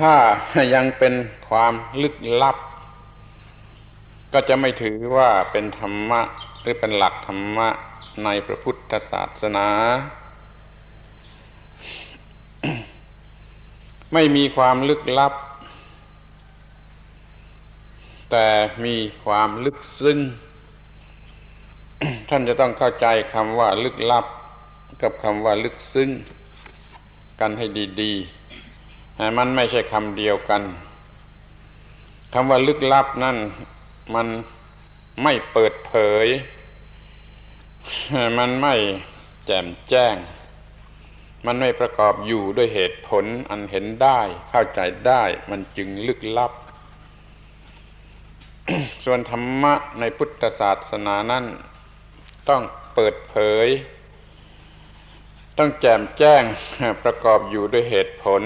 ถ้ายังเป็นความลึกลับ ก็จะไม่ถือว่าเป็นธรรมะหรือเป็นหลักธรรมะในพระพุทธศาสนา ไม่มีความลึกลับ แต่มีความลึกซึ้งท่านจะต้องเข้าใจคำว่าลึกลับ กับคำว่าลึกซึ้งกันให้ดี ๆ มันไม่ใช่คำเดียวกันคำว่าลึกลับนั่นมันไม่เปิดเผย มันไม่แจ่มแจ้ง มันไม่ประกอบอยู่ด้วยเหตุผลอันเห็นได้ เข้าใจได้ มันจึงลึกลับ ส่วนธรรมะในพุทธศาสนานั้นต้องเปิดเผย ต้องแจ่มแจ้งประกอบอยู่ด้วยเหตุผล